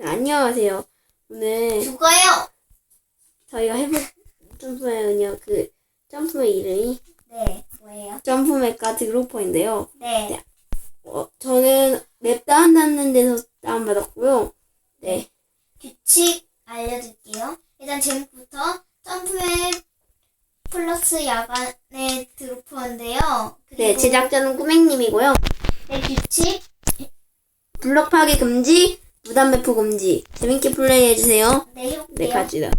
네, 안녕하세요. 오늘 누가요? 저희가 해볼 점프맨은요, 그 점프맨 이름이 네, 뭐예요? 점프맨과 드로퍼인데요. 네. 어, 저는 맵 다운받는 데서 다운받았고요. 네. 규칙 알려드릴게요. 일단 지금부터 점프맵 플러스 야간의 드로퍼인데요. 그리고 네, 제작자는 꾸맹님이고요. 네, 규칙. 블럭 파괴 금지, 무단 배포 금지. 재밌게 플레이해주세요. 네. 네, 가지다.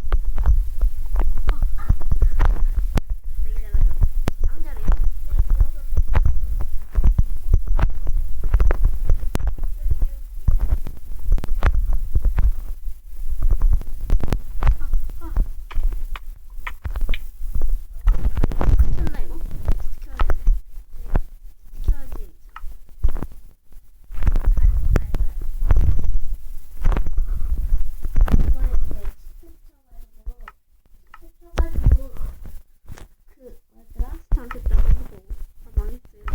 그, 뭐더라? 스타트 했다고 해보고. 아, 망했어요.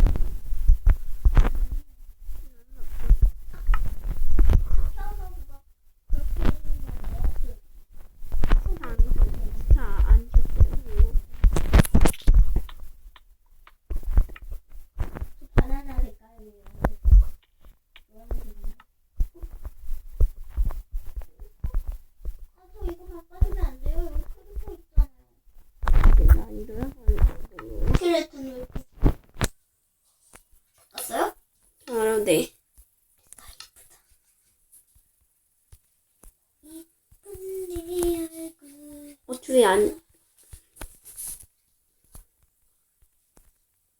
스타 안 켰대요. 바나나 색깔이에요. 아, 저 이거 바꿔주면 안 돼요? 여기 크리퍼 있잖아요. 네, 아니더라? 스켈레톤을 바꿨어요? 아, 네. 이쁜 네 얼굴. 어, 줄이 안.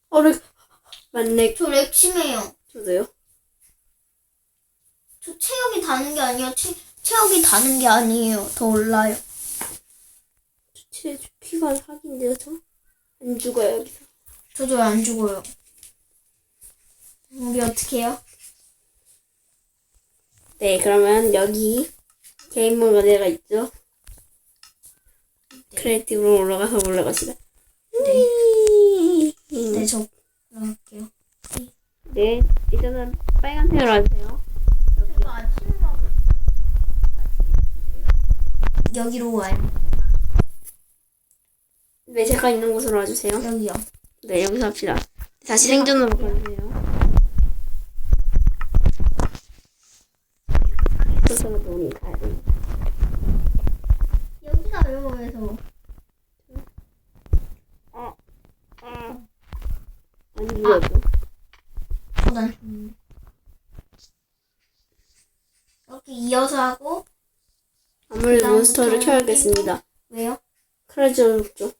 어, 렉. 맞네. 저 렉심해요. 저도요. 저 체력이 다는 게 아니에요. 체, 체력이 다는 게 아니에요. 더 올라요. 제 피가 사기인데요, 저? 안 죽어요, 여기서. 저도 왜안 죽어요? 우리 어떻게 해요? 네, 그러면 여기 게임 모드가 있죠? 크리에이티브로 올라가서 올라가시다. 네. 네. 네, 저 올라갈게요. 네, 일단은 빨간색으로 하세요. 여기로 와요. 네, 제가 있는 곳으로 와주세요. 여기요. 네, 여기서 합시다. 다시 생존으로 가주세요. 그래서 돈이 가야 돼. 여기가 외로워서. 어, 어. 아니, 이거죠. 어, 난 좋은데. 이렇게 이어서 하고 아무래도 켜야겠습니다. 왜요? 크레저 죽죠.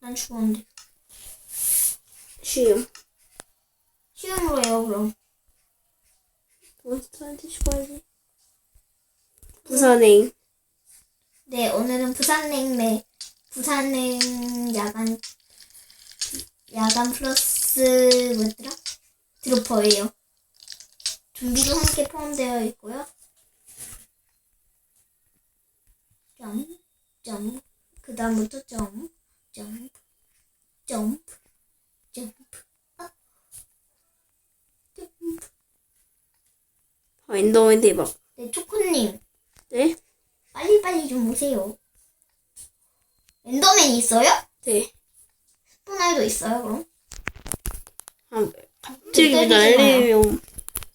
난 죽었는데. 쉬움. 쉬움으로 해요, 그럼. 몬스터한테 죽어야지. 부산행. 네, 오늘은 부산냉매, 부산냉 야간, 야간 플러스, 뭐더라? 드로퍼예요. 좀비도 함께 포함되어 있고요. 점, 점, 그 다음부터 점, 점, 점프, 점프, 아, 점프. 어, 엔더맨 대박. 네, 초코님, 네? 빨리빨리 좀 오세요. 엔더맨 있어요? 네. 스포날도 있어요, 그럼? 아, 갑자기 때리지 날리면.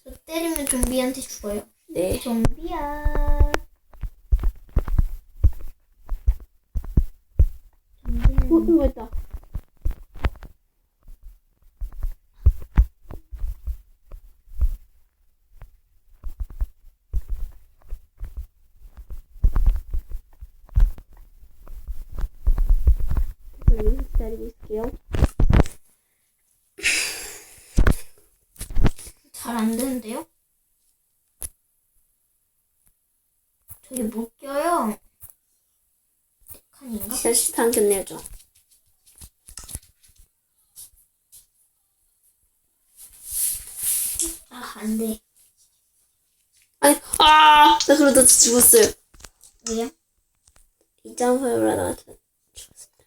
저 때리면 좀비한테 죽어요. 네. 좀비야. 좀비는 어, 뭐였다. 여기서 기다리고 있을게요. 잘 안 되는데요? 저기 못 껴요. 칸인가? 진짜 안 켰네 안 돼. 아니, 아! 나 그러다 죽었어요. 왜요? 이장소유라 나한테 죽었습니다.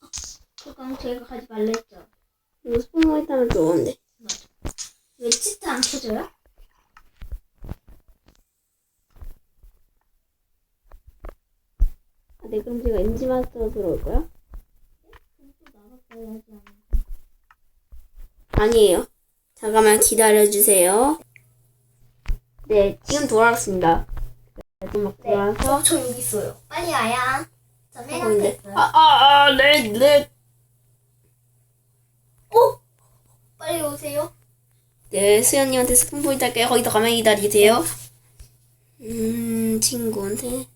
어, 그건 제가 가지 말랬죠. 이거 소모 있다면 좋은데. 맞아. 왜 치트 안 켜져요? 아, 네, 내 금지가 엔지 마스터 들어올 거야? 네? 아니에요. 잠깐만 기다려주세요. 네, 지금 돌아왔습니다. 지금 막 돌아와서. 저 여기 있어요. 빨리 와야. 저맨 하고 있는데. 있어요. 아, 아, 아, 네, 네. 어? 빨리 오세요. 네, 수연님한테 스폰 포인트 할게요. 거기서 가만히 기다리세요. 음, 친구한테.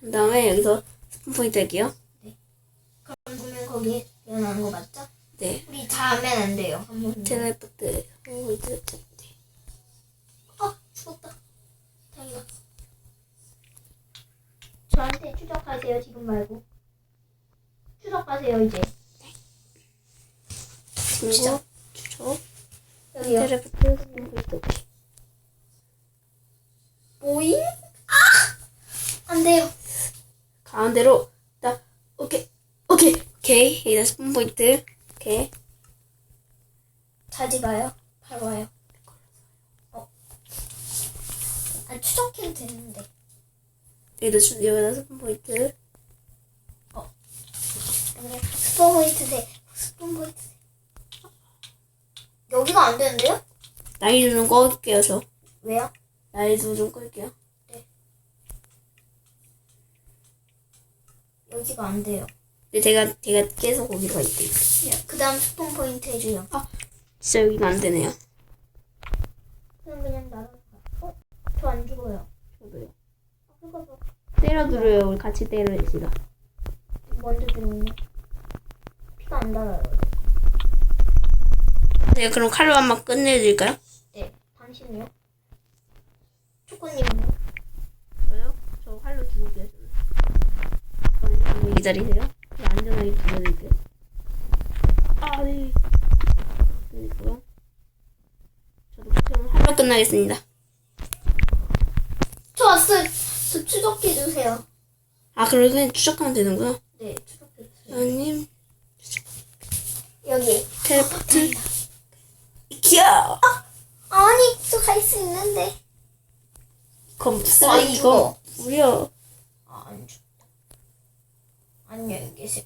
그 다음에 여기서 스폰 포인트 할게요. 그럼 보면 거기 일어나는 거 맞죠? 네. 우리 자면 안 돼요. 한 번. 텔레포트 포인트. 아 죽었다. 다행이다. 저한테 추적하세요 지금 말고. 추적하세요 이제. 진짜? 추적. 여기요. 텔레포트 스폰 포인트. 모임? 아! 안 돼요. 가운데로. 딱, 오케이. 오케이. 오케이. 여기다 스폰 포인트. 오케이. 자지 마요. 바로 와요. 어. 아 추적해도 되는데. 여기다, 주- 여기다 스폰 포인트. 그냥 스폰 포인트 돼. 스폰 포인트 돼. 여기가 안 되는데요? 나이도 좀 꺼올게요, 저. 왜요? 나이도 좀 끌게요. 여기가 안 돼요. 근데 제가, 제가 계속 거기로 갈게요. 그 다음 스폰 포인트 해줘요. 진짜 여기가 안 되네요. 그럼 그냥 나가. 어? 저 안 죽어요. 저도요. 아, 그거 뭐 때려들어요. 우리 같이 때려시다. 먼저 들어오네. 피가 안 닿아요. 네, 그럼 칼로 한 번 끝내드릴까요? 네. 당신이요? 초코님은요? 저요? 저 칼로 죽을게요. 저는. 잠깐만요. 기다리세요. 제가 안전하게 죽여드릴게요. 아, 네. 그리고요. 저도 끝나겠습니다. 저 왔어요. 저 추적해 주세요. 아, 그럼 그냥 추적하면 되는구나. 네, 추적해 주세요. 연님, 여기. 텔레포트. 이키야! 아니, 저 갈 수 있는데. 그럼 아, 쓰레기 이거. 이거 무려 아, 안 죽다. 안녕히 계세요.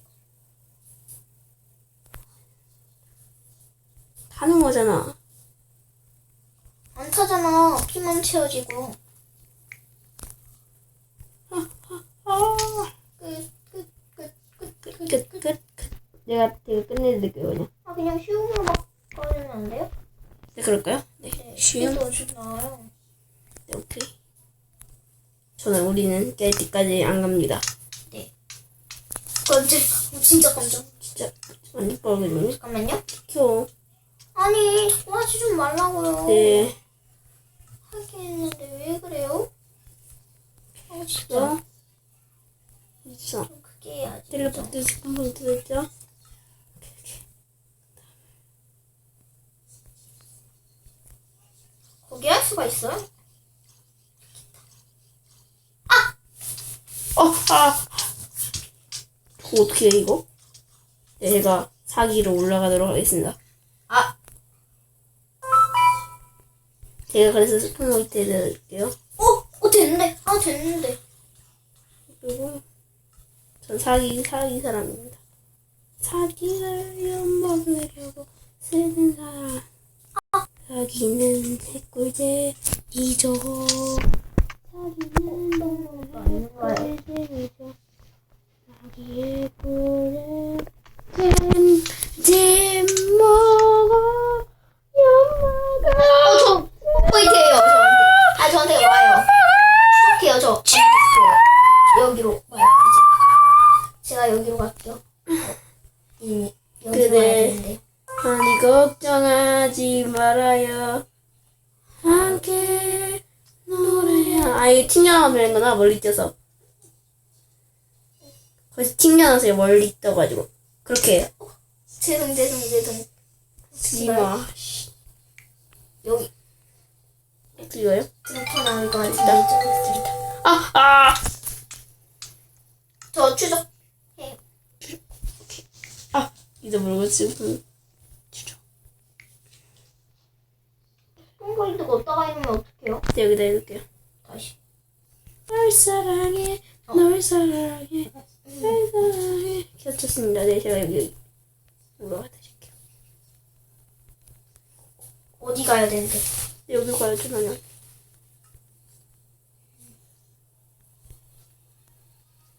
타는 거잖아. 안 타잖아. 피만 채워지고. 아, 끝, 끝, 끝, 끝, 끝, 끝, 끝, 끝, 끝. 끝. 내가 되게 끝내드릴게요. 아, 그냥 쉬움으로 바꿔주면 안 돼요? 네, 그럴까요? 네. 네. 쉬운? 어디 나와요. 네, 오케이. 저는 우리는 깨띠까지 안 갑니다. 깜짝, 어, 진짜 깜짝. 진짜 완전 뻘거든요. 잠깐만요. 켜. 아니, 자꾸 하지 좀 말라고요. 네. 하긴 했는데 왜 그래요? 어, 진짜. 저. 있어. 좀 크게 해야지. 텔레포트 포인트 됐죠? 거기 할 수가 있어요? 어, 아! 그거 어떻게 해, 이거? 네, 제가 사기로 올라가도록 하겠습니다. 제가 그래서 스폰 포인트 해드릴게요. 어, 어, 됐는데. 아, 됐는데. 그리고 전 사기 사기 사람입니다. 사기를 엿먹으려고 쓰는 사람. 사기는 개꿀잼이죠. 사기는 아닌 거예요. 개꿀잼이죠. 사기의 꿀은 잼, 잼 먹어, 엿 먹어. 포인트예요, 저한테. 아, 저한테 와요. 추적해요, 저. 여기로 와요, 이제. 제가 여기로 갈게요. 어, 이미 여기로 그래. 와야 되는데. 아니 걱정하지 말아요 함께 노래야 아 이거 튕겨나와서 그런구나 멀리 뛰어서 거기서 튕겨나서 멀리 떠가지고 그렇게 해요 죄송, 죄송, 죄송. 지마 여기 이거요? 이렇게 나올 것 같은데. 아! 아! 저 추적. 아! 이제 모르고 지금 주죠 뽕포인트가 어디다가 있으면 어떡해요? 여기다 해둘게요 다시. 널 사랑해 어. 널 사랑해 널 사랑해 겹쳤습니다 네 제가 여기 올라가 드릴게요 어디 가야 되는데? 여기 가요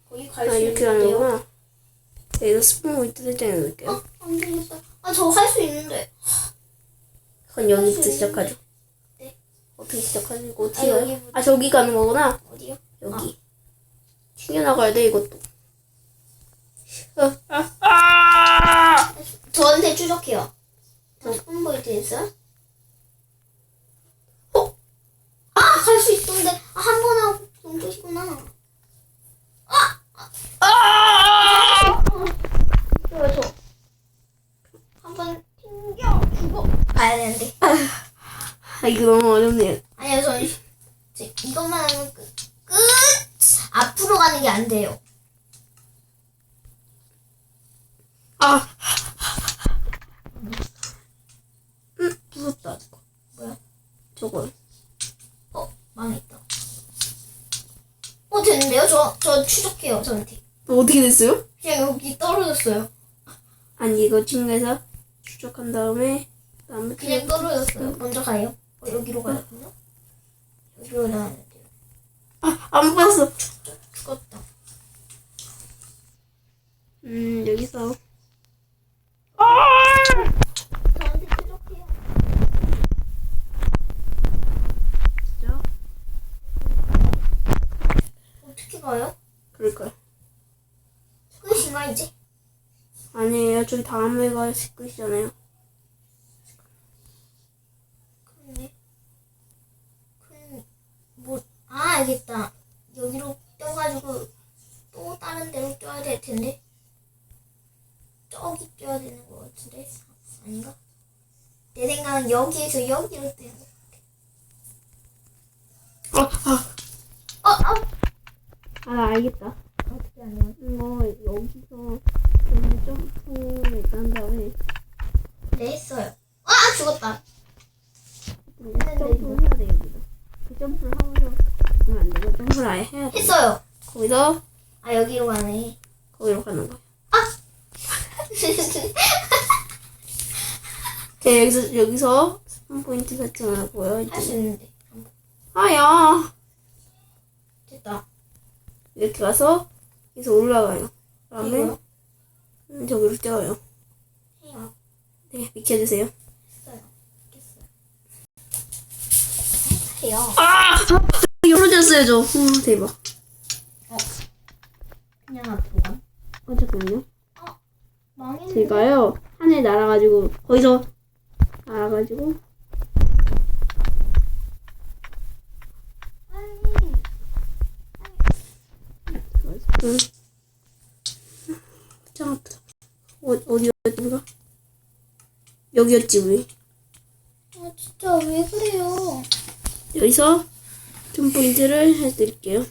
거기 갈 아 수 이렇게 있는데요? 거구나 네, 이거 스푼 포인트 설정해 놓을게요 어, 안 되겠다. 아, 저 할 수 있는데. 그건 여기부터 시작하죠 네. 어떻게 시작하시고 아, 어떻게 가요? 여기부터. 아 저기 가는 거구나 어디요? 여기 튕겨나가야 돼 이것도 어, 아, 아! 저한테 추적해요. 저 스폰보이트 있어요? 어? 아, 갈 수 있던데. 아, 한 번 하고 좀 끝이구나. 아! 아! 저. 한 번 튕겨 주고 가야 되는데. 아 이거 너무 어렵네요 아니요, 저는 저 이것만 하면 끝. 끝! 앞으로 가는 게 안 돼요. 아 음, 무섭다 저거 뭐야? 저거 어, 망했다. 어, 됐는데요? 저, 저 추적해요, 저한테. 어떻게 됐어요? 그냥 여기 떨어졌어요. 아니 이거 친구에서 추적한 다음에 다음에 그냥 떨어졌어요. 먼저 가요. 어, 여기로 가야겠나? 여기로 가야 돼요. 아안 보였어 죽었다. 음 여기서 저한테 추적해요. 진짜 어떻게 가요? 그럴까요? 끝인가, 이제? 아니에요 저기 다음에가 끝이잖아요 그런데. 그럼, 뭐, 아, 알겠다. 여기로 뛰어가지고 또 다른 데로 뛰어야 될 텐데. 저기 뛰어야 되는 것 같은데. 아닌가? 내 생각은 여기에서 여기로 뛰는 거. 아, 아, 어, 어! 아나 알겠다 어떻게 하냐? 이거 여기서 여기 점프 한 다음에 네, 했어요. 아, 죽었다. 점프를 해야 돼 여기서 그 점프를 하면서 하면 안 되고 점프를 아예 해야 돼 했어요. 거기서 아, 여기로 가네. 거기로 가는 거야 오케이 여기서 여기서 스폰 포인트 설정을 하고요 할 수 이제 있는데. 아야 됐다. 이렇게 가서 여기서 올라가요 그다음에 이거요? 음, 저기로 뛰어요 해요. 네 비켜주세요 했어요. 했어요. 해요. 아 떨어졌어요 저 후, 대박 그냥 앞으로 가. 어 잠깐만요 망했네. 제가요 하늘 날아가지고 거기서 날아가지고 아니. 응. 짱 아프다. 어, 어디였지, 우리가? 여기였지, 우리. 아, 진짜 왜 그래요? 여기서 좀 포인트를 해드릴게요.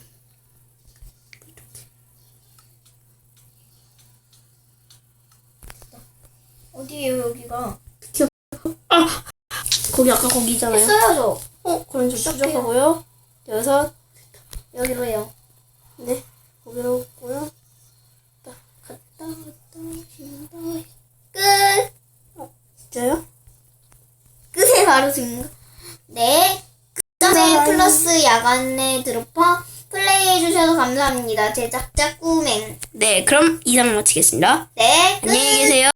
어디에요, 여기가? 거기 아까 거기잖아요. 했어요, 저. 어, 그럼 좀 추적하고요. 여기서 여기로 해요. 네, 거기로 오고요. 갔다, 갔다, 갔다, 신다. 끝. 진짜요? 끝에 바로 지금. 거. 네. 그다음에 플러스 야간의 드로퍼 플레이해주셔서 감사합니다. 제작자 꾸맹. 네, 그럼 이상 마치겠습니다. 네. 끝. 안녕히 계세요.